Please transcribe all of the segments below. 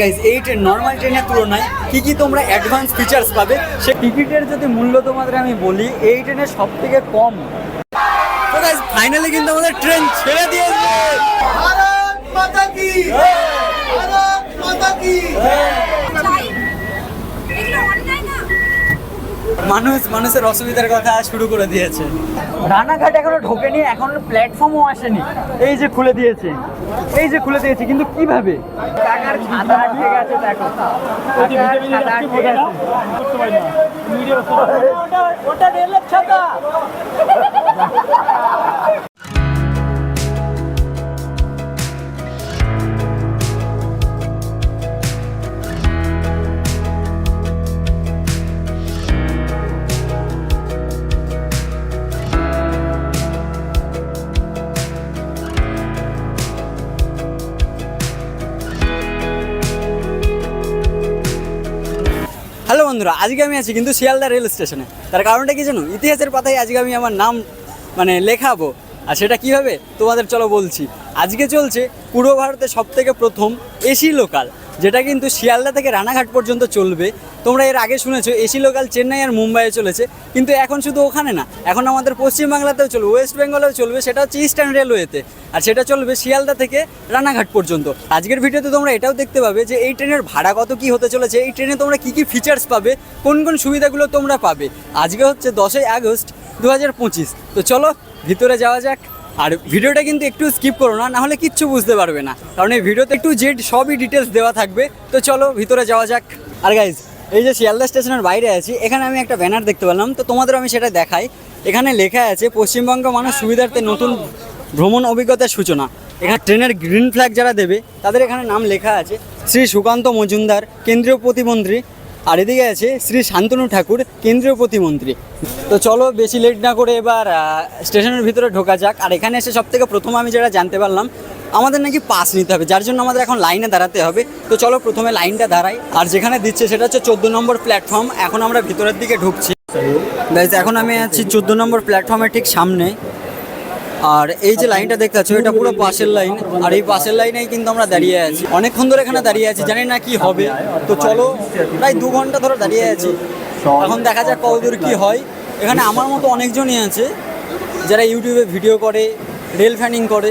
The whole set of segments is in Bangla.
গাইস এই ট্রেন নর্মাল ট্রেনের তুলনায় কি কি তোমরা অ্যাডভান্স ফিচার্স পাবে সে টিকিটের যদি মূল্য তোমাদের আমি বলি এই ট্রেনের সব থেকে কম। তো ফাইনালি কিন্তু আমাদের ট্রেন ছেড়ে দিয়েছে। ভারত মাতা কি? হ্যাঁ। ভারত মাতা কি? হ্যাঁ। মানুষ মানুষের অসুবিধার কথা শুরু করে দিয়েছে। রানাঘাট এখনও ঢোকেনি এখন প্ল্যাটফর্মও আসেনি। এই যে খুলে দিয়েছে এই যে খুলে দিয়েছে কিন্তু কীভাবে? টাকার খাতা আটকে গেছে দেখো। আটকে গেছে। ওটা রেলের ছাতা। বন্ধুরা, আজকে আমি আছি কিন্তু শিয়ালদা রেল স্টেশনে। তার কারণটা কি জানো? ইতিহাসের পাতায় আজকে আমি আমার নাম মানে লেখাবো। আর সেটা কীভাবে? তোমাদের চলো বলছি। আজকে চলছে পূর্ব ভারতে সব থেকে প্রথম এসি লোকাল। যেটা কিন্তু শিয়ালদা থেকে রানাঘাট পর্যন্ত চলবে। তোমরা এর আগে শুনেছো, এসি লোকাল চেন্নাই আর মুম্বাইয়ে চলেছে, কিন্তু এখন শুধু ওখানে না, এখন আমাদের পশ্চিমবাংলাতেও চলবে, ওয়েস্ট বেঙ্গলেও চলবে, সেটা হচ্ছে ইস্টার্ন রেলওয়েতে, আর সেটা চলবে শিয়ালদা থেকে রানাঘাট পর্যন্ত। আজকের ভিডিওতে তোমরা এটাও দেখতে পাবে যে এই ট্রেনের ভাড়া কত কি হতে চলেছে, এই ট্রেনে তোমরা কি কি ফিচার্স পাবে, কোন কোন সুবিধাগুলো তোমরা পাবে। আজকে হচ্ছে দশই আগস্ট দু হাজার পঁচিশ। তো চলো, ভিতরে যাওয়া যাক। আর ভিডিওটা কিন্তু একটু স্কিপ করো না, নাহলে কিচ্ছু বুঝতে পারবে না। কারণ এই ভিডিওতে একটু জেড সবই ডিটেলস দেওয়া থাকবে। তো চলো, ভিতরে যাওয়া যাক। আর গাইজ এই যে শিয়ালদা স্টেশনের বাইরে আছি, এখানে আমি একটা ব্যানার দেখতে পেলাম। তো তোমাদের আমি সেটা দেখাই। এখানে লেখা আছে, পশ্চিমবঙ্গ মানুষ সুবিধার্থে নতুন ভ্রমণ অভিজ্ঞতার সূচনা। এখানে ট্রেনের গ্রিন ফ্ল্যাগ যারা দেবে, তাদের এখানে নাম লেখা আছে, শ্রী সুকান্ত মজুমদার, কেন্দ্রীয় প্রতিমন্ত্রী আর এদিকে আছে শ্রী শান্তনু ঠাকুর, কেন্দ্রীয় প্রতিমন্ত্রী। তো চলো বেশি লেট না করে এবার স্টেশনের ভিতরে ঢোকা যাক। আর এখানে এসে সব থেকে প্রথম আমি যেটা জানতে পারলাম, আমাদের নাকি পাস নিতে হবে, যার জন্য আমাদের এখন লাইনে দাঁড়াতে হবে। তো চলো প্রথমে লাইনটা দাঁড়াই। আর যেখানে দিচ্ছে সেটা হচ্ছে চোদ্দ নম্বর প্ল্যাটফর্ম এখন আমরা ভিতরের দিকে ঢুকছি। এখন আমি আছি চোদ্দ নম্বর প্ল্যাটফর্মের ঠিক সামনে। আর এই যে লাইনটা দেখতে পাচ্ছ, এটা পুরো পাশের লাইন। আর এই পাশের লাইনেই কিন্তু আমরা দাঁড়িয়ে আছি। অনেকক্ষণ ধরে এখানে দাঁড়িয়ে আছি, জানি না কি হবে। তো চলো, প্রায় দু ঘণ্টা ধরে দাঁড়িয়ে আছি। এখন দেখা যাক কতদূর কি হয়। এখানে আমার মতো অনেকজনই আছে যারা ইউটিউবে ভিডিও করে রেল ফ্যানিং করে।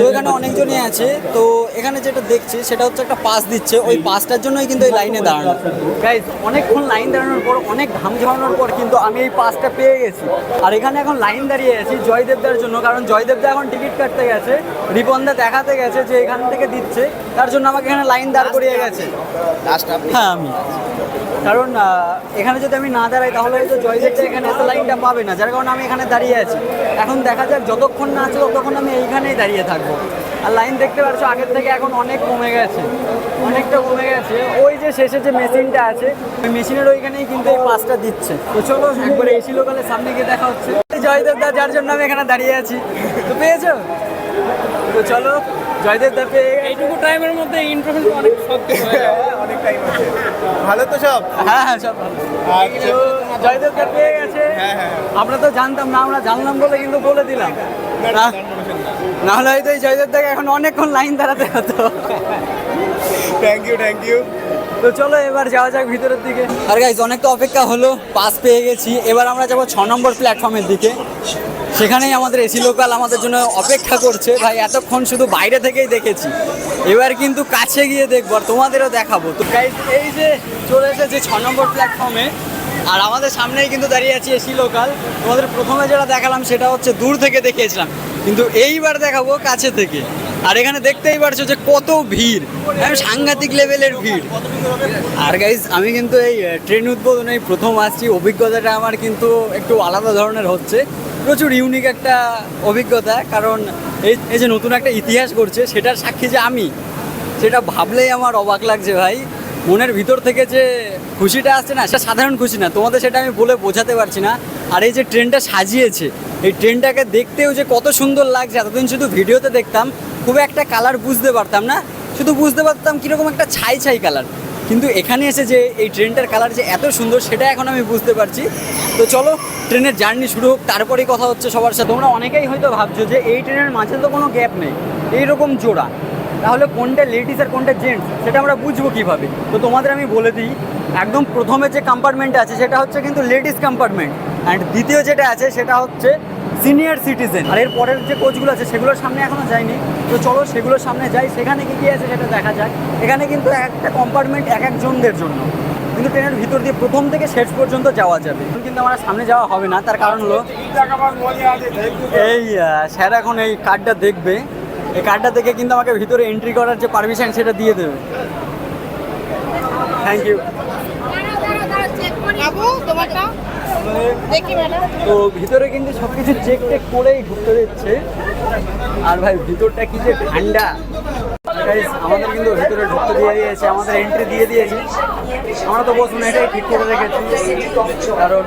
তো এখানে অনেকজনই আছে। তো এখানে যেটা দেখছি সেটা হচ্ছে একটা পাস দিচ্ছে। ওই পাসটার জন্যই কিন্তু এই লাইনে দাঁড়ানো। গাইজ অনেকক্ষণ লাইন দাঁড়ানোর পর অনেক ঘাম ঝরানোর পর কিন্তু আমি এই পাসটা পেয়ে গেছি। আর এখানে এখন লাইন দাঁড়িয়ে আছি জয়দেবদার জন্য কারণ জয়দেবদা এখন টিকিট কাটতে গেছে। রিপনদা দেখাতে গেছে যে এখান থেকে দিচ্ছে। তার জন্য আমাকে এখানে লাইন দাঁড় করিয়ে গেছে। হ্যাঁ আমি। কারণ এখানে যদি আমি না দাঁড়াই তাহলে হয়তো জয়দেবটা এখানে এত লাইনটা পাবে না যার কারণে আমি এখানে দাঁড়িয়ে আছি। এখন দেখা যাক যতক্ষণ না আছে ততক্ষণ আমি এইখানেই দাঁড়িয়ে থাকব। আর লাইন দেখতে পাচ্ছ আগের থেকে এখন অনেক কমে গেছে। অনেকটা কমে গেছে। ওই যে শেষে যে মেশিনটা আছে ওই মেশিনের ওইখানেই কিন্তু এই পাসটা দিচ্ছে। তো চলো একবার এসি লোকালের সামনে গিয়ে দেখা হচ্ছে। জয়দেব দা যার জন্য আমি এখানে দাঁড়িয়ে আছি। তো পেয়েছ? তো চলো। জয়দেব দা পেয়ে এইটুকু টাইমের মধ্যে ইন্টারভিউ অনেক শক্ত অনেক টাইম আছে। ভালো তো সব? হ্যাঁ হ্যাঁ সব ভালো। আচ্ছা। জয়দেব দা পেয়ে গেছে। হ্যাঁ, হ্যাঁ। আমরা তো জানতাম না আমরা জানলাম বলে কিন্তু বলে দিলাম। না- না হলে হয়তো এই জয়দেব দাকে এখন অনেকক্ষণ লাইন দাঁড়াতে হতো। থ্যাংক ইউ থ্যাংক ইউ তো চলো এবার যাওয়া যাক ভিতরের দিকে। আর গাইজ অনেক তো অপেক্ষা হলো পাস পেয়ে গেছি। এবার আমরা যাব ছ নম্বর প্ল্যাটফর্মের দিকে। সেখানেই আমাদের এসি লোকাল আমাদের জন্য অপেক্ষা করছে। ভাই, এতক্ষণ শুধু বাইরে থেকেই দেখেছি। এবার কিন্তু কাছে গিয়ে দেখব আর তোমাদেরও দেখাবো। তো গাইজ এই যে চলে এসেছে ছ নম্বর প্ল্যাটফর্মে আর আমাদের সামনেই কিন্তু দাঁড়িয়ে আছি এসি লোকাল। তোমাদের প্রথমে যেটা দেখালাম সেটা হচ্ছে দূর থেকে দেখিয়েছিলাম। কিন্তু এইবার দেখাবো কাছে থেকে। আর এখানে দেখতেই পারছ যে কত ভিড়। সাংঘাতিক লেভেলের ভিড়। আর গাইজ আমি কিন্তু এই ট্রেন উদ্বোধনে প্রথম আসছি। অভিজ্ঞতাটা আমার কিন্তু একটু আলাদা ধরনের হচ্ছে। প্রচুর ইউনিক একটা অভিজ্ঞতা, কারণ এই এই যে নতুন একটা ইতিহাস করছে সেটার সাক্ষী যে আমি, সেটা ভাবলেই আমার অবাক লাগছে ভাই। মনের ভিতর থেকে যে খুশিটা আসছে না সেটা সাধারণ খুশি না, তোমাদের সেটা আমি বলে বোঝাতে পারছি না। আর এই যে ট্রেনটা সাজিয়েছে, এই ট্রেনটাকে দেখতেও যে কত সুন্দর লাগছে, এতদিন শুধু ভিডিওতে দেখতাম, খুব একটা কালার বুঝতে পারতাম না। শুধু বুঝতে পারতাম কীরকম একটা ছাই ছাই কালার কিন্তু এখানে এসে যে এই ট্রেনটার কালার যে এত সুন্দর সেটা এখন আমি বুঝতে পারছি। তো চলো, ট্রেনের জার্নি শুরু হোক, তারপরেই কথা হচ্ছে সবার সাথে। তোমরা অনেকেই হয়তো ভাবছ যে এই ট্রেনের মাঝে তো কোনো গ্যাপ নেই, এইরকম জোড়া। তাহলে কোনটা লেডিস আর কোনটা জেন্টস সেটা আমরা বুঝব কীভাবে? তো তোমাদের আমি বলে দিই, একদম প্রথমে যে কম্পার্টমেন্ট আছে, সেটা হচ্ছে কিন্তু লেডিস কম্পার্টমেন্ট অ্যান্ড দ্বিতীয় যেটা আছে সেটা হচ্ছে সিনিয়র সিটিজেন আর এর পরের যে কোচগুলো আছে সেগুলোর সামনে এখনও যায়নি। তো চলো সেগুলোর সামনে যাই। সেখানে কি কি আছে সেটা দেখা যাক। এখানে কিন্তু এক একটা কম্পার্টমেন্ট এক একজনদের জন্য। কিন্তু ট্রেনের ভিতর দিয়ে প্রথম থেকে শেষ পর্যন্ত যাওয়া যাবে। কিন্তু আমার সামনে যাওয়া হবে না। তার কারণ হলো এই স্যার এখন এই কার্ডটা দেখবে। এই কার্ডটা দেখে কিন্তু আমাকে ভিতরে এন্ট্রি করার যে পারমিশন সেটা দিয়ে দেবে। থ্যাংক ইউ দাঁড়াও, দাঁড়াও, দাঁড়াও, check করি। বাবু, তোমারটা? তো ভিতরে কিন্তু সব কিছু চেক টেক করেই ঢুকতে দিচ্ছে। আর ভাই ভিতরটা কি যে ঠান্ডা। আমাদের কিন্তু ভিতরে ঢুকতে দিয়ে দিয়েছে, আমাদের এন্ট্রি দিয়ে দিয়েছে। আমরা তো বসুন এটাই ঠিক করে রেখেছি। কারণ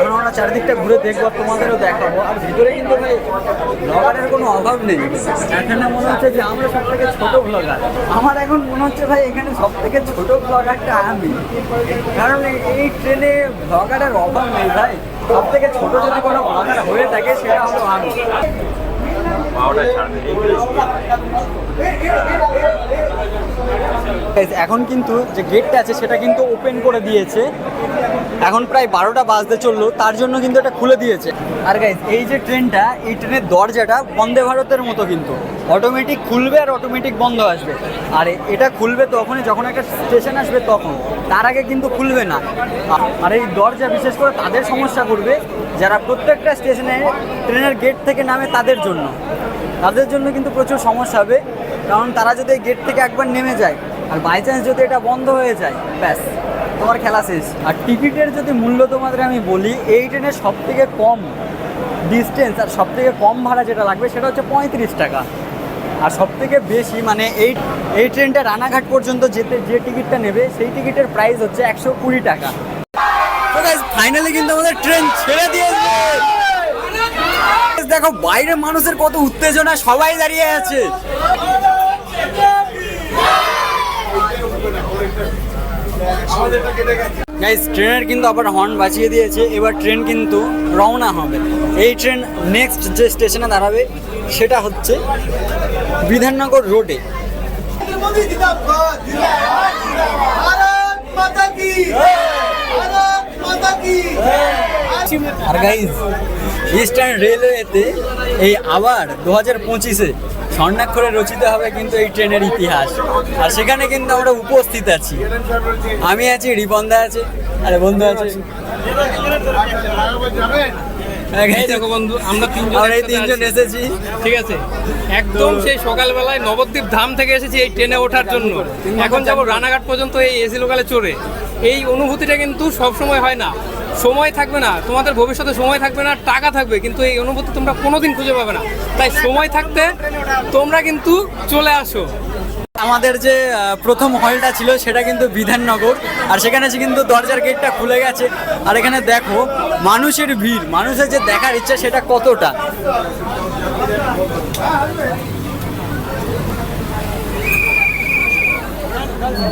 এখন আমরা চারিদিকটা ঘুরে দেখব, তোমাদেরও দেখাবো। আর ভিতরে কিন্তু ভাই কোনো অভাব নেই। এখানে মনে হচ্ছে যে আমরা সব থেকে ছোট ব্লগার আমার এখন মনে হচ্ছে ভাই, এখানে সব থেকে ছোট ব্লগারটা আমি। কারণ এই- ট্রেনে ব্লগারের অভাব নেই ভাই। সব থেকে ছোট যদি কোনো ব্লগার হয়ে থাকে, সেটা হলো আমি। এখন কিন্তু যে গেটটা আছে, সেটা কিন্তু ওপেন করে দিয়েছে। এখন প্রায় বারোটা বাজতে চলল, তার জন্য কিন্তু এটা খুলে দিয়েছে। আর গাইজ এই যে ট্রেনটা এই ট্রেনের দরজাটা বন্দে ভারতের মতো কিন্তু। অটোমেটিক খুলবে আর অটোমেটিক বন্ধ আসবে। আর এটা খুলবে তখনই, যখন একটা স্টেশন আসবে তখন। তার আগে কিন্তু খুলবে না। আর এই দরজা, বিশেষ করে তাদের সমস্যা করবে, যারা প্রত্যেকটা স্টেশনে ট্রেনের গেট থেকে নামে তাদের জন্য। তাদের জন্য কিন্তু প্রচুর সমস্যা হবে। কারণ তারা যদি গেট থেকে একবার নেমে যায়, আর বাই চান্স যদি এটা বন্ধ হয়ে যায়, ব্যাস, তোমার খেলা শেষ। আর টিকিটের যদি মূল্য তোমাদের আমি বলি, এই ট্রেনের সব থেকে কম ডিস্টেন্স আর সব থেকে কম ভাড়া যেটা লাগবে, সেটা হচ্ছে পঁয়ত্রিশ টাকা। আর সব থেকে বেশি মানে এই এই ট্রেনটা রানাঘাট পর্যন্ত যেতে, যে টিকিটটা নেবে, সেই টিকিটের প্রাইস হচ্ছে একশো কুড়ি টাকা। ফাইনালি কিন্তু আমাদের ট্রেন ছেড়ে দিয়েছে। দেখো বাইরে মানুষের কত উত্তেজনা, সবাই দাঁড়িয়ে আছে। ট্রেনের কিন্তু আবার হর্ন বাঁচিয়ে দিয়েছে। এবার ট্রেন কিন্তু রওনা হবে। এই ট্রেন নেক্সট যে স্টেশনে দাঁড়াবে, সেটা হচ্ছে বিধাননগর রোডে ভারত মাতা কি? আর গাইজ ইস্টার্ন রেলওয়েতে এই আবার দু হাজার পঁচিশে স্বর্ণাক্ষরে রচিত হবে কিন্তু এই ট্রেনের ইতিহাস। আর সেখানে কিন্তু আমরা উপস্থিত আছি। আমি আছি রিপন্দা আছে আরে বন্ধু আছে। বন্ধু আমরা তিনজন আমরা এই তিনজন এসেছি। ঠিক আছে। একদম সেই সকালবেলায় নবদ্বীপ ধাম থেকে এসেছি এই ট্রেনে ওঠার জন্য। এখন যাব রানাঘাট পর্যন্ত এই এসি লোকালে চড়ে। এই অনুভূতিটা কিন্তু সব সময় হয় না। সময় থাকবে না। তোমাদের ভবিষ্যতে সময় থাকবে না টাকা থাকবে কিন্তু এই অনুভূতি তোমরা কোনোদিন খুঁজে পাবে না। তাই সময় থাকতে তোমরা কিন্তু চলে আসো। আমাদের যে প্রথম হলটা ছিল সেটা কিন্তু বিধাননগর। আর সেখানে কিন্তু দরজার গেটটা খুলে গেছে। আর এখানে দেখো, মানুষের ভিড়। মানুষের যে দেখার ইচ্ছা সেটা কতটা?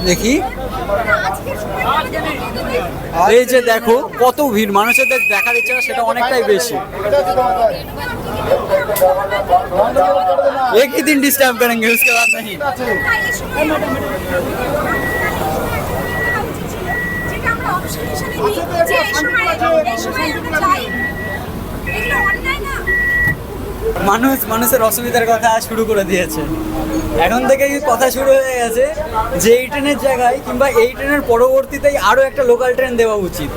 দেখি। এই যে দেখো কত ভিড় মানুষের যে দেখার ইচ্ছা সেটা অনেকটাই বেশি एक ही दिन डिस्टर्ब करेंगे उसके बाद नहीं যেটা আমরা অবসর হিসেবে নিই যে এই সময় এই সময় আমরা যাই এগুলো অন্যায় না মানুষ, মানুষের অসুবিধার কথা শুরু করে দিয়েছে। এখন থেকেই কথা শুরু হয়ে গেছে যে এই ট্রেনের জায়গায় কিংবা এই ট্রেনের পরবর্তীতেই আরও একটা লোকাল ট্রেন দেওয়া উচিত।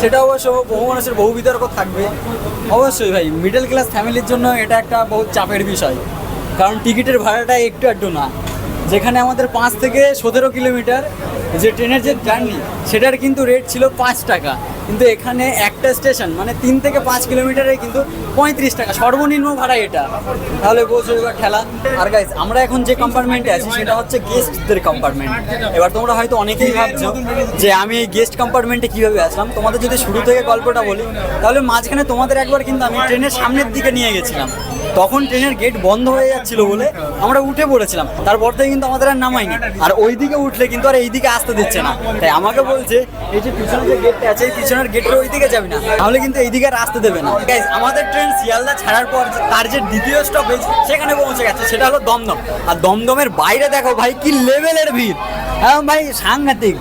সেটা অবশ্য বহু মানুষের বহু বিতর্ক থাকবে। অবশ্যই ভাই মিডল ক্লাস ফ্যামিলির জন্য এটা একটা বহুত চাপের বিষয়। কারণ টিকিটের ভাড়াটা একটু একটু না। যেখানে আমাদের পাঁচ থেকে সতেরো কিলোমিটার যে ট্রেনের যে জার্নি, সেটার কিন্তু রেট ছিল পাঁচ টাকা। কিন্তু এখানে একটা স্টেশন মানে তিন থেকে পাঁচ কিলোমিটারে কিন্তু পঁয়ত্রিশ টাকা, সর্বনিম্ন ভাড়া এটা। তাহলে বলছো এবার খেলা। আর গাইজ আমরা এখন যে কম্পার্টমেন্টে আছি, সেটা হচ্ছে গেস্টদের কম্পার্টমেন্ট এবার তোমরা হয়তো অনেকেই ভাবছ যে আমি এই গেস্ট কম্পার্টমেন্টে কীভাবে আসলাম? তোমাদের যদি শুরু থেকে গল্পটা বলি, তাহলে মাঝখানে তোমাদের একবার কিন্তু আমি ট্রেনের সামনের দিকে নিয়ে গেছিলাম। তখন ট্রেনের গেট বন্ধ হয়ে যাচ্ছিল বলে আমরা উঠে পড়েছিলাম। তারপর থেকে কিন্তু আমাদের আর নামাইনি। আর ওই দিকে উঠলে কিন্তু আর এই দিকে আসতে দিচ্ছে না। তাই আমাকে বলছে, এই যে পিছনে যে গেটটা আছে পিছনের গেটটা ওই দিকে যাবি না। তাহলে কিন্তু এই দিকে আর আসতে দেবে না। গাইজ আমাদের ট্রেন শিয়ালদা ছাড়ার পর তার যে দ্বিতীয় স্টপেজ সেখানে পৌঁছে গেছে। সেটা হলো দমদম। আর দমদমের বাইরে দেখো ভাই, কি লেভেলের ভিড়। হ্যাঁ ভাই, সাংঘাতিক।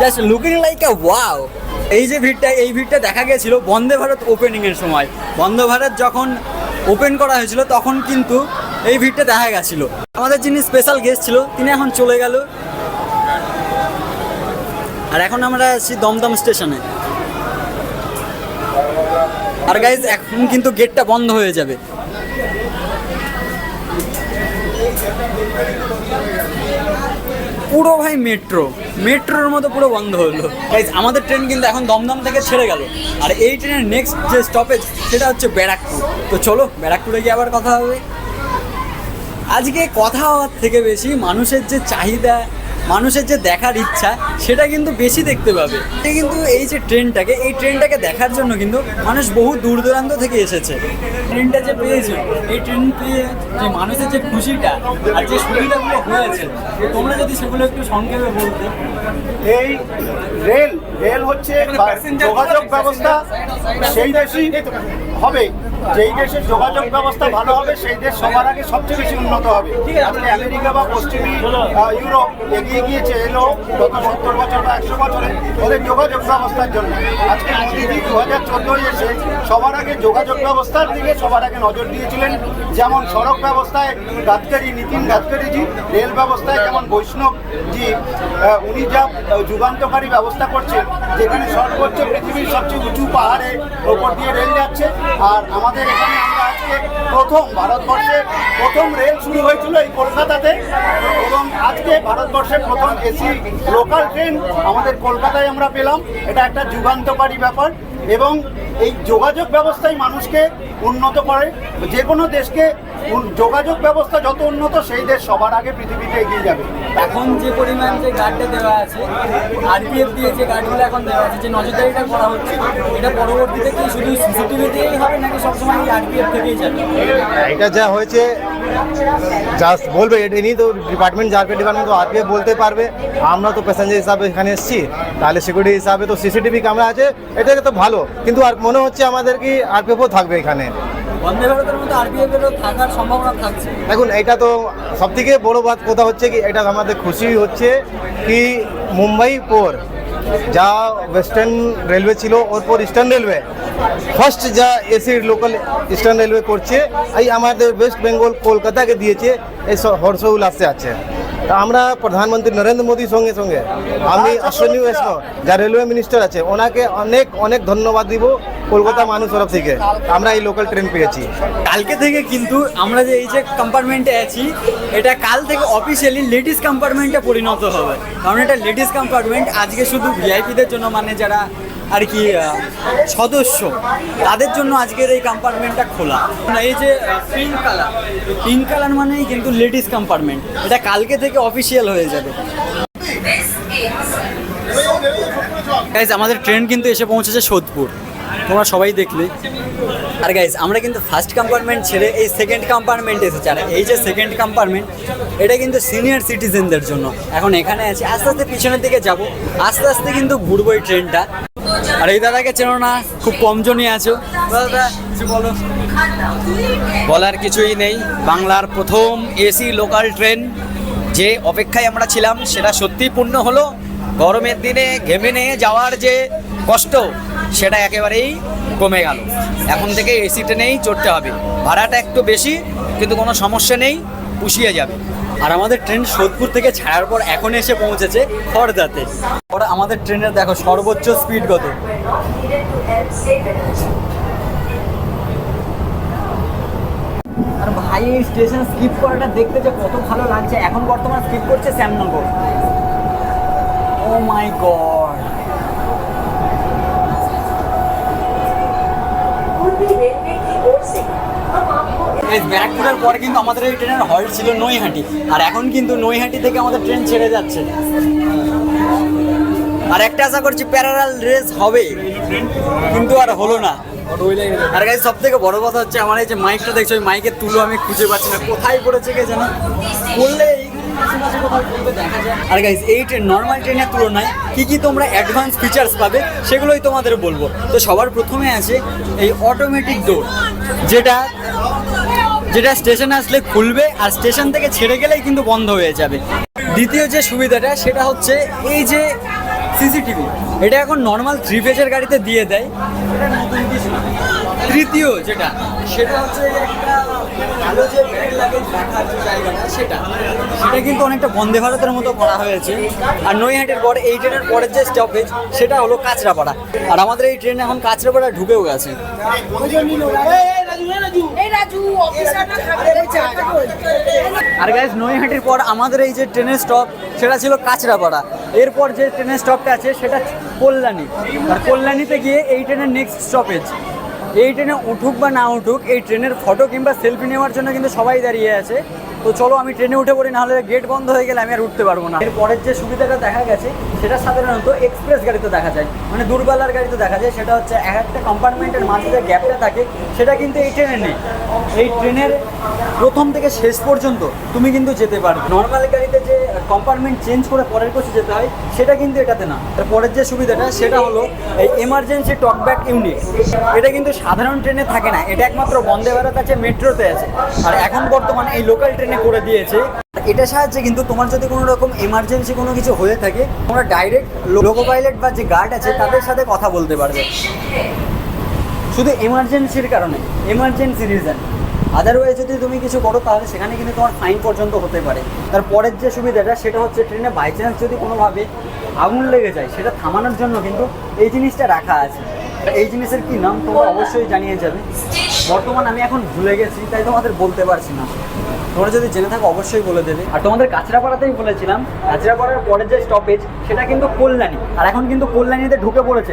Just looking like a wow এই যে ভিড়টা, এই ভিড়টা দেখা গেছিল বন্দে ভারত ওপেনিং এর সময়। বন্দে ভারত যখন ওপেন করা হয়েছিল, তখন কিন্তু এই ভিড়টা দেখা গেছিল। আমাদের যিনি স্পেশাল গেস্ট ছিল, তিনি এখন চলে গেল। আর এখন আমরা আছি দমদম স্টেশনে। আর গাইজ এখন কিন্তু গেটটা বন্ধ হয়ে যাবে। পুরো ভাই মেট্রো মেট্রোর মতো পুরো বন্ধ হলো। গাইজ আমাদের ট্রেন কিন্তু এখন দমদম থেকে ছেড়ে গেল। আর এই ট্রেনের নেক্সট যে স্টপেজ সেটা হচ্ছে ব্যারাকপুর। তো চলো, ব্যারাকপুরে গিয়ে আবার কথা হবে। আজকে কথা হওয়ার থেকে বেশি মানুষের যে চাহিদা মানুষের যে দেখার ইচ্ছা সেটা কিন্তু বেশি দেখতে পাবে। এটা কিন্তু এই যে ট্রেনটাকে এই ট্রেনটাকে দেখার জন্য কিন্তু মানুষ বহু দূর দূরান্ত থেকে এসেছে। ট্রেনটা যে পেয়েছে এই ট্রেন পেয়ে যে মানুষের যে খুশিটা আর যে সুবিধাগুলো হয়েছে তোমরা যদি সেগুলো একটু সংক্ষেপে বলতে। এই রেল রেল হচ্ছে যোগাযোগ ব্যবস্থা সেই দেশই হবে। যেই দেশের যোগাযোগ ব্যবস্থা ভালো হবে, সেই দেশ সবার আগে সবচেয়ে বেশি উন্নত হবে। আজকে আমেরিকা বা পশ্চিমী ইউরোপ এগিয়ে গিয়েছে, এলো গত সত্তর বছর বা একশো বছরে ওদের যোগাযোগ ব্যবস্থার জন্য। আজকে মোদিজি দু হাজার চোদ্দোয় এসে সবার আগে যোগাযোগ ব্যবস্থার দিকে সবার আগে নজর দিয়েছিলেন। যেমন সড়ক ব্যবস্থায় গাডকারি নীতিন গাডকারিজি রেল ব্যবস্থায় যেমন বৈষ্ণবজি উনি যা যুগান্তকারী ব্যবস্থা করছেন, যেখানে সর্বোচ্চ পৃথিবীর সবচেয়ে উঁচু পাহাড়ে ওপর দিয়ে রেল যাচ্ছে, আর আমাদের এখানে আমরা আজকে প্রথম ভারতবর্ষে, প্রথম রেল শুরু হয়েছিল এই কলকাতাতে। এবং আজকে ভারতবর্ষের প্রথম এসি লোকাল ট্রেন আমাদের কলকাতায় আমরা পেলাম। এটা একটা যুগান্তকারী ব্যাপার। এবং এই যোগাযোগ ব্যবস্থাই মানুষকে উন্নত করে। যে কোনো দেশকে যোগাযোগ ব্যবস্থা যত উন্নত সেই দেশ সবার আগে পৃথিবীতে এগিয়ে যাবে। এখন যে পরিমাণ যে গার্ডটা দেওয়া আছে আরপিএফ দিয়ে যে গার্ডগুলো এখন দেওয়া আছে যে নজরদারিটা করা হচ্ছে এটা পরবর্তীতে কি শুধু সিসিটিভি দিয়েই হবে নাকি সবসময় আরপিএফ থেকেই যাবে? এটা যা হয়েছে জাস্ট বলবে এনি তো ডিপার্টমেন্ট যারপে ডিপার্টমেন্ট তো আরপিএফ বলতে পারবে। আমরা তো প্যাসেঞ্জার হিসাবে এখানে এসেছি তাহলে সিকিউরিটি হিসাবে তো সিসিটিভি ক্যামেরা আছে এটাকে তো ভালো। কিন্তু আর মনে হচ্ছে আমাদের কি আরপিএফও থাকবে এখানে? বন্দে ভারতের মতো আরপিএফ থাকার সম্ভাবনা থাকছে। দেখুন এটা তো সব থেকে বড় কথা হচ্ছে কি এটা আমাদের খুশি হচ্ছে কি মুম্বাই পর যা ওয়েস্টার্ন রেলওয়ে ছিল ওর পর ইস্টার্ন রেলওয়ে। ফার্স্ট যা এসি লোকাল ইস্টার্ন রেলওয়ে করছে এই আমাদের ওয়েস্ট বেঙ্গল কলকাতাকে দিয়েছে এই হর্ষ উল্লাসে আছে। তা আমরা প্রধানমন্ত্রী নরেন্দ্র মোদীর সঙ্গে সঙ্গে আমি অশ্বিনী বৈষ্ণব যা রেলওয়ে মিনিস্টার আছে ওনাকে অনেক অনেক ধন্যবাদ দিব। কলকাতা মানুষ তরফ থেকে। আমরা এই লোকাল ট্রেন পেয়েছি। কালকে থেকে কিন্তু আমরা যে এই যে কম্পার্টমেন্টে আছি এটা কাল থেকে অফিসিয়ালি লেডিস কম্পার্টমেন্টে পরিণত হবে। কারণ এটা লেডিস কম্পার্টমেন্ট আজকে শুধু ভিআইপিদের জন্য মানে যারা আর কি সদস্য তাদের জন্য আজকের এই কম্পার্টমেন্টটা খোলা। না, এই যে পিঙ্ক কালার পিঙ্ক কালার মানেই কিন্তু লেডিস কম্পার্টমেন্ট এটা কালকে থেকে অফিসিয়াল হয়ে যাবে। গাইজ আমাদের ট্রেন কিন্তু এসে পৌঁছেছে সোদপুর। তোমরা সবাই দেখলে। আর গাইজ আমরা কিন্তু ফার্স্ট কম্পার্টমেন্ট ছেড়ে এই সেকেন্ড কম্পার্টমেন্টে এসেছি। আর এই যে সেকেন্ড কম্পার্টমেন্ট এটা কিন্তু সিনিয়র সিটিজেনদের জন্য। এখন এখানে আছি আস্তে আস্তে পিছনের দিকে যাব। আস্তে আস্তে কিন্তু ঘুরবো এই ট্রেনটা। আর এই দাদাকে চেনো না খুব কম জনই আছো। দাদা কিছু বলো। বলার কিছুই নেই। বাংলার প্রথম এসি লোকাল ট্রেন যে অপেক্ষায় আমরা ছিলাম সেটা সত্যিই পূর্ণ হলো। গরমের দিনে ঘেমে নিয়ে যাওয়ার যে কষ্ট সেটা একেবারেই কমে গেল। এখন থেকে এসি ট্রেনেই চড়তে হবে। ভাড়াটা একটু বেশি কিন্তু কোনো সমস্যা নেই পুষিয়ে যাবে। আর আমাদের ট্রেন সোদপুর থেকে ছাড়ার পর এখন এসে পৌঁছেছে খড়দাতে। ওরা আমাদের ট্রেনের দেখো সর্বোচ্চ স্পিড কত? আর ভাই এই স্টেশন স্কিপ করাটা দেখতে যে কত ভালো লাগছে। এখন বর্তমানে স্কিপ করছে শ্যামনগর। ও মাই গড ব্যারাকপুরের পরে কিন্তু আমাদের এই ট্রেনের হল্ট ছিল নৈহাটি। আর এখন কিন্তু নৈহাটি থেকে আমাদের ট্রেন ছেড়ে যাচ্ছে। আর একটা আশা করছি প্যারালাল রেস হবে। কিন্তু আর হলো না। আর গাইজ সব থেকে বড় কথা হচ্ছে, আমার এই যে মাইকটা দেখছ, ওই মাইকের তুলো আমি খুঁজে পাচ্ছি না। কোথায় পড়েছে কে জানো? বললে আর গাইজ এই ট্রেন নর্মাল ট্রেনের তুলনায় কি কি তোমরা অ্যাডভান্স ফিচার্স পাবে সেগুলোই তোমাদের বলব তো সবার প্রথমে আছে এই অটোমেটিক ডোর যেটা যেটা স্টেশন আসলে খুলবে আর স্টেশন থেকে ছেড়ে গেলেই কিন্তু বন্ধ হয়ে যাবে দ্বিতীয় যে সুবিধাটা, সেটা হচ্ছে এই যে সিসিটিভি এটা এখন নর্মাল থ্রি ফেজের গাড়িতে দিয়ে দেয়। তৃতীয় যেটা, সেটা হচ্ছে একটা ভালো যে রাখার যে জায়গাটা সেটা। সেটা কিন্তু অনেকটা বন্দে ভারতের মতো করা হয়েছে। আর নৈহাটের পর এই ট্রেনের পরের যে স্টপেজ সেটা হলো কাঁচরাপাড়া। আর আমাদের এই ট্রেন এখন কাঁচরাপাড়া ঢুকেও গেছে। আর গাইজ নৈহাটির পর আমাদের এই যে ট্রেনের স্টপ সেটা ছিল কাঁচরাপাড়া। এরপর যে ট্রেনের স্টপটা আছে সেটা কল্যাণী। আর কল্যাণীতে গিয়ে এই ট্রেনের নেক্সট স্টপেজ এই ট্রেনে উঠুক বা না উঠুক, এই ট্রেনের ফটো কিংবা সেলফি নেওয়ার জন্য কিন্তু সবাই দাঁড়িয়ে আছে। তো চলো আমি ট্রেনে উঠে পড়ি, নাহলে গেট বন্ধ হয়ে গেলে আমি আর উঠতে পারব না। এর পরের যে সুবিধাটা দেখা গেছে, সেটা সাধারণত এক্সপ্রেস গাড়িতে দেখা যায়। মানে দূরবেলার গাড়িতে দেখা যায়, সেটা হচ্ছে এক একটা কম্পার্টমেন্টের মাঝে যে গ্যাপটা থাকে, সেটা কিন্তু এই ট্রেনে নেই। এই ট্রেনের প্রথম থেকে শেষ পর্যন্ত তুমি কিন্তু যেতে পারবে। নর্মাল গাড়িতে যে কম্পার্টমেন্ট চেঞ্জ করে পরের কোচে যেতে হয়, সেটা কিন্তু এটাতে না। পরের যে সুবিধাটা, সেটা হলো এই এমার্জেন্সি টকব্যাক ইউনিট এটা কিন্তু সাধারণ ট্রেনে থাকে না, এটা একমাত্র বন্দে ভারত আছে, মেট্রোতে আছে। আর এখন বর্তমানে এই লোকাল ট্রেনে করে দিয়েছে। এটা সাহায্যে কিন্তু তোমার যদি কোনো রকম এমার্জেন্সি কোনো কিছু হয়ে থাকে, তোমরা ডাইরেক্ট লোকো পাইলট বা যে গার্ড আছে, তাদের সাথে কথা বলতে পারবে। শুধু এমার্জেন্সির কারণে এমার্জেন্সি রিজন আদারওয়াইজ যদি তুমি কিছু করো, তাহলে সেখানে কিন্তু তোমার ফাইন পর্যন্ত হতে পারে। তার পরের যে সুবিধাটা, সেটা হচ্ছে ট্রেনে বাই চান্স যদি কোনোভাবে আগুন লেগে যায়, সেটা থামানোর জন্য কিন্তু এই জিনিসটা রাখা আছে। এই জিনিসের কি নাম, তোমরা অবশ্যই জানিয়ে যাবে। বর্তমান আমি এখন ভুলে গেছি, তাই তোমাদের বলতে পারছি না। তোমরা যদি জেনে থাকো, অবশ্যই বলে দেবে। আর তোমাদের কাঁচরাপাড়াতেই বলেছিলাম কাঁচরাপাড়ার পরের যে স্টপেজ সেটা কিন্তু কল্যাণী। আর এখন কিন্তু কল্যাণীতে ঢুকে পড়েছে।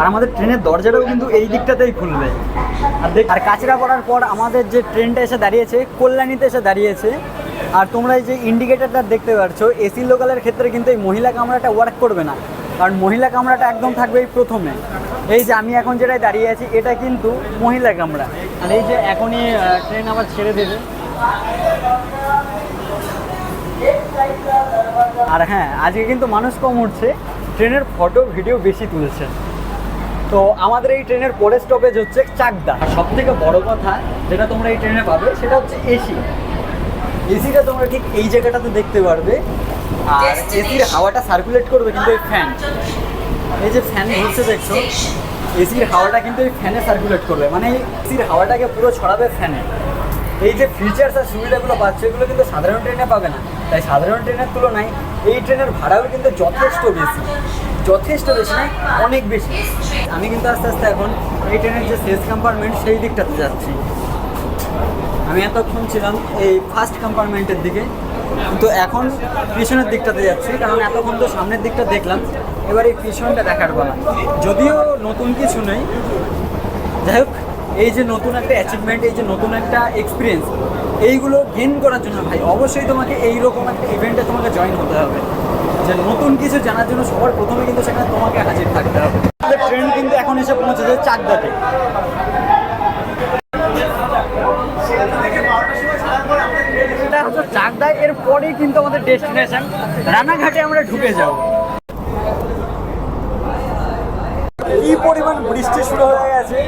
আর আমাদের ট্রেনের দরজাটাও কিন্তু এই দিকটাতেই খুলবে। আর দেখ, আর কাঁচরাপাড়ার পর আমাদের যে ট্রেনটা এসে দাঁড়িয়েছে, কল্যাণীতে এসে দাঁড়িয়েছে। আর তোমরা এই যে ইন্ডিকেটারটা দেখতে পাচ্ছ এসি লোকালের ক্ষেত্রে কিন্তু এই মহিলা কামরাটা ওয়ার্ক করবে না। কারণ মহিলা কামরাটা একদম থাকবে এই প্রথমে। এই যে আমি এখন যেটাই দাঁড়িয়ে আছি, এটা কিন্তু মহিলা কামরা। আর এই যে এখনই ট্রেন আবার ছেড়ে দেবে। আর হ্যাঁ আজকে কিন্তু মানুষ কম উঠছে। ট্রেনের ফটো ভিডিও বেশি তুলছে। তো আমাদের এই ট্রেনের পরের স্টপেজ হচ্ছে চাকদা। সব থেকে বড় কথা যেটা তোমরা এই ট্রেনে পাবে, সেটা হচ্ছে এসি এসিটা তোমরা ঠিক এই জায়গাটাতে দেখতে পারবে। আর এসির হাওয়াটা সার্কুলেট করবে কিন্তু এই ফ্যান এই যে ফ্যান ঘুরছে দেখছ এসির হাওয়াটা কিন্তু এই ফ্যানে সার্কুলেট করবে। মানে এসির হাওয়াটাকে পুরো ছড়াবে ফ্যানে এই যে ফিচার্স আর সুবিধাগুলো পাচ্ছে এগুলো কিন্তু সাধারণ ট্রেনে পাবে না। তাই সাধারণ ট্রেনের তুলনায় এই ট্রেনের ভাড়াও কিন্তু যথেষ্ট বেশি। যথেষ্ট বেশি নয় অনেক বেশি। আমি কিন্তু আস্তে আস্তে এখন এই ট্রেনের যে শেষ কম্পার্টমেন্ট সেই দিকটাতে যাচ্ছি। আমি এতক্ষণ ছিলাম এই ফার্স্ট কম্পার্টমেন্টের দিকে। কিন্তু এখন পিছনের দিকটাতে যাচ্ছি, কারণ এতক্ষণ তো সামনের দিকটা দেখলাম। এবার এই পিছনটা দেখার বলা যদিও নতুন কিছু নেই, যাই হোক, এই যে নতুন একটা অ্যাচিভমেন্ট এই যে নতুন একটা এক্সপিরিয়েন্স এইগুলো গেন করার জন্য ভাই, অবশ্যই তোমাকে এইরকম একটা ইভেন্টে তোমাকে জয়েন হতে হবে। যে নতুন কিছু জানার জন্য সবার প্রথমে কিন্তু সেখানে তোমাকে হাজির থাকতে হবে। ট্রেন কিন্তু এখন এসে পৌঁছেছে চাকদাতে এটা হচ্ছে চাকদা এর পরেই কিন্তু আমাদের ডেস্টিনেশন রানাঘাটে আমরা ঢুকে যাব। কি পরিমাণ বৃষ্টি শুরু হয়ে গেছে?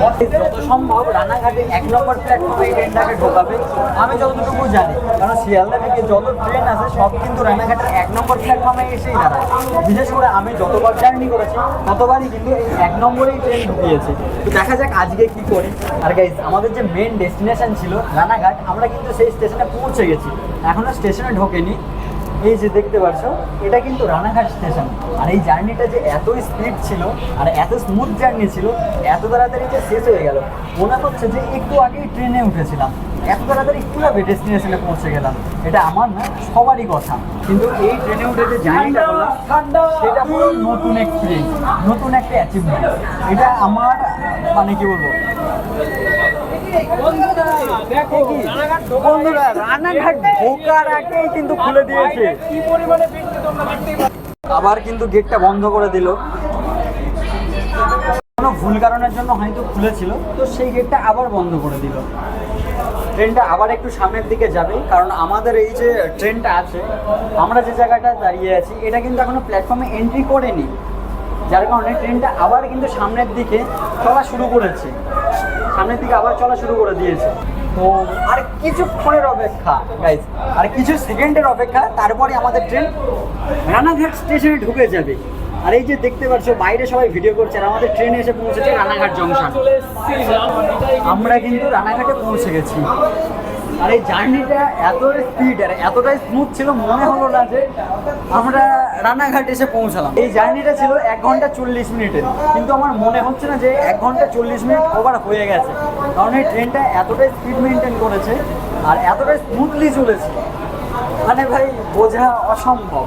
যত সম্ভব রানাঘাটে এক নম্বর প্ল্যাটফর্মে এই ট্রেনটাকে ঢোকাবে। আমি যতটুকু জানি, কারণ শিয়ালদা থেকে যত ট্রেন আছে, সব কিন্তু রানাঘাটের এক নম্বর প্ল্যাটফর্মে এসেই দাঁড়ায়। বিশেষ করে আমি যতবার জার্নি করেছি, ততবারই কিন্তু এক নম্বরেই ট্রেন ঢুকিয়েছে। তো দেখা যাক আজকে কি করি। আর গাইজ আমাদের যে মেন ডেস্টিনেশন ছিল রানাঘাট, আমরা কিন্তু সেই স্টেশনে পৌঁছে গেছি। এখনও স্টেশনে ঢোকেনি। এই যে দেখতে পাচ্ছ এটা কিন্তু রানাঘাট স্টেশন। আর এই জার্নিটা যে এত স্পিড ছিল আর এত স্মুথ জার্নি ছিল এত তাড়াতাড়ি যে শেষ হয়ে গেল মনে হচ্ছে যে একটু আগেই ট্রেনে উঠেছিলাম। এত তাড়াতাড়ি কীভাবে ডেস্টিনেশনে পৌঁছে গেলাম। এটা আমার না সবারই কথা। কিন্তু এই ট্রেনে উঠে যে জার্নিটা করলাম সেটা পুরো নতুন এক্সপিরিয়েন্স নতুন একটা অ্যাচিভমেন্ট এটা আমার মানে কি বলব আবার কিন্তু গেটটা বন্ধ করে দিল। কোনো ভুল কারণের জন্য হয়তো খুলেছিল, তো সেই গেটটা আবার বন্ধ করে দিল। ট্রেনটা আবার একটু সামনের দিকে যাবে, কারণ আমাদের এই যে ট্রেনটা আছে, আমরা যে জায়গাটায় দাঁড়িয়ে আছি, এটা কিন্তু এখনও প্ল্যাটফর্মে এন্ট্রি করেনি। যার কারণে ট্রেনটা আবার কিন্তু সামনের দিকে চলা শুরু করেছে। সামনের দিকে আবার চলা শুরু করে দিয়েছে। তো আর কিছুক্ষণের অপেক্ষা গাইজ আর কিছু সেকেন্ডের অপেক্ষা তারপরে আমাদের ট্রেন রানাঘাট স্টেশনে ঢুকে যাবে। আর এই যে দেখতে পাচ্ছ বাইরে সবাই ভিডিও করছে আর আমাদের ট্রেন এসে পৌঁছেছে রানাঘাট জংশন আমরা কিন্তু রানাঘাটে পৌঁছে গেছি। আর এই জার্নিটা এত স্পিড আর এতটাই স্মুথ ছিল, মনে হলো না যে আমরা রানাঘাট এসে পৌঁছালাম। এই জার্নিটা ছিল এক ঘণ্টা চল্লিশ মিনিটের কিন্তু আমার মনে হচ্ছে না যে এক ঘণ্টা চল্লিশ মিনিট ওভার হয়ে গেছে। কারণ এই ট্রেনটা এতটাই স্পিড মেনটেন করেছে আর এতটাই স্মুথলি চলেছে। মানে ভাই, বোঝা অসম্ভব।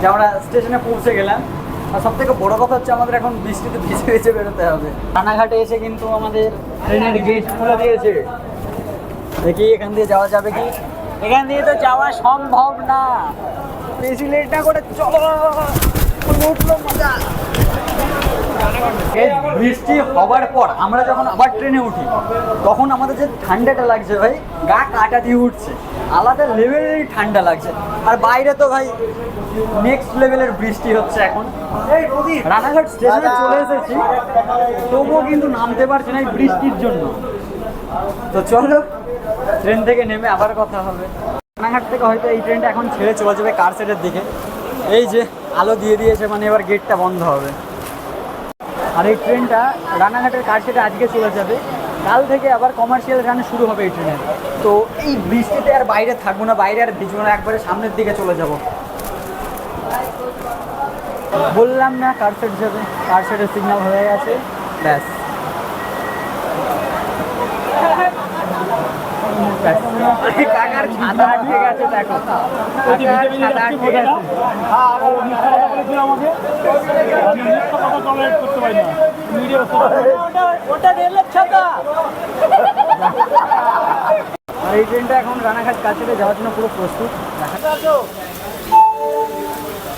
যে আমরা স্টেশনে পৌঁছে গেলাম। আর সব থেকে বড় কথা হচ্ছে আমাদের এখন বৃষ্টিতে ভিজে ভিজে বেরোতে হবে। রানাঘাটে এসে কিন্তু আমাদের ট্রেনের গেট খুলে দিয়েছে। দেখি এখান দিয়ে যাওয়া যাবে কি? এখান দিয়ে তো যাওয়া সম্ভব না। বেশি লেট না করে চলো। উঠল মজা এই বৃষ্টি হবার পর আমরা যখন আবার ট্রেনে উঠি তখন আমাদের যে ঠান্ডাটা লাগছে ভাই গা কাটা দিয়ে উঠছে। আলাদা লেভেলেরই ঠান্ডা লাগছে। আর বাইরে তো ভাই নেক্সট লেভেলের বৃষ্টি হচ্ছে এখন। রানাঘাট স্টেশনে চলে এসেছি। তবুও কিন্তু নামতে পারছি না এই বৃষ্টির জন্য। তো চলো ট্রেন থেকে নেমে আবার কথা হবে। রানাঘাট থেকে হয়তো এই ট্রেনটা এখন ছেড়ে চলে যাবে কার সেটের দিকে। এই যে আলো দিয়ে দিয়েছে মানে এবার গেটটা বন্ধ হবে। আর এই ট্রেনটা রানাঘাটের কার সেটে আজকে চলে যাবে? কাল থেকে আবার কমার্শিয়াল রান শুরু হবে এই ট্রেনের। তো এই বৃষ্টিতে আর বাইরে থাকব না, বাইরে আর ভিজবো না, একবারে সামনের দিকে চলে যাব। বললাম না কার সেট যাবে, কার সেটের সিগন্যাল হয়ে গেছে, ব্যাস। কাকার ছাতা আটকে গেছে দেখো। কাকার আটকে গেছে। ওটা রেলের ছাতা এই ট্রেনটা এখন রানাঘাট কাছে যাওয়ার জন্য পুরো প্রস্তুত।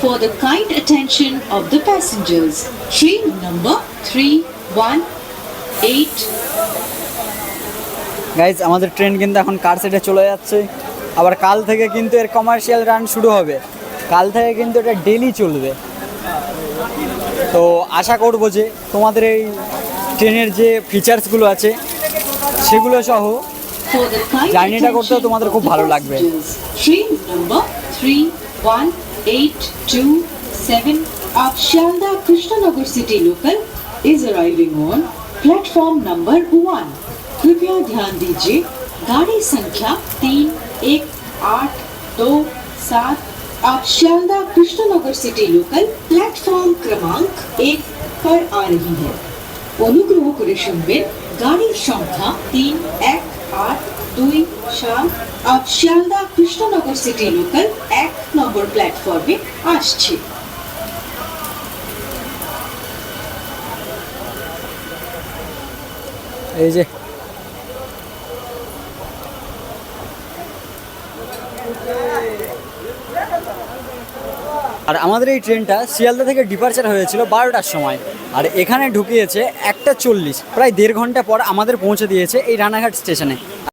For the kind attention of the passengers, train number 318 guys আমাদের ট্রেন কিন্তু এখন কার সেটে চলে যাচ্ছে আবার কাল থেকে কিন্তু এর কমার্শিয়াল রান শুরু হবে কাল থেকে কিন্তু এটা ডেলি চলবে তো আশা করব যে তোমাদের এই ট্রেনের যে ফিচার্সগুলো আছে সেগুলো সহ জার্নিটা করতেও তোমাদের খুব ভালো লাগবে। passengers, Train number 31827 of Shalda Krishnanagar City Local is arriving platform number 1. कृपया ध्यान दीजिए गाड़ी संख्या तीन एक आठ दो सात अब Sealdah Krishnanagar city local platform क्रमांक एक पर आ रही है অনুগ্রহ করে শুনবেন গাড়ির সংখ্যা তিন এক আট দুই সাত up Sealdah Krishnanagar city local এক নম্বর প্ল্যাটফর্মে আসছে এই যে আর আমাদের এই ট্রেনটা শিয়ালদা থেকে ডিপার্চার হয়েছিল বারোটার সময়। আর এখানে ঢুকিয়েছে একটা চল্লিশ। প্রায় দেড় ঘণ্টা পর আমাদের পৌঁছে দিয়েছে এই রানাঘাট স্টেশনে।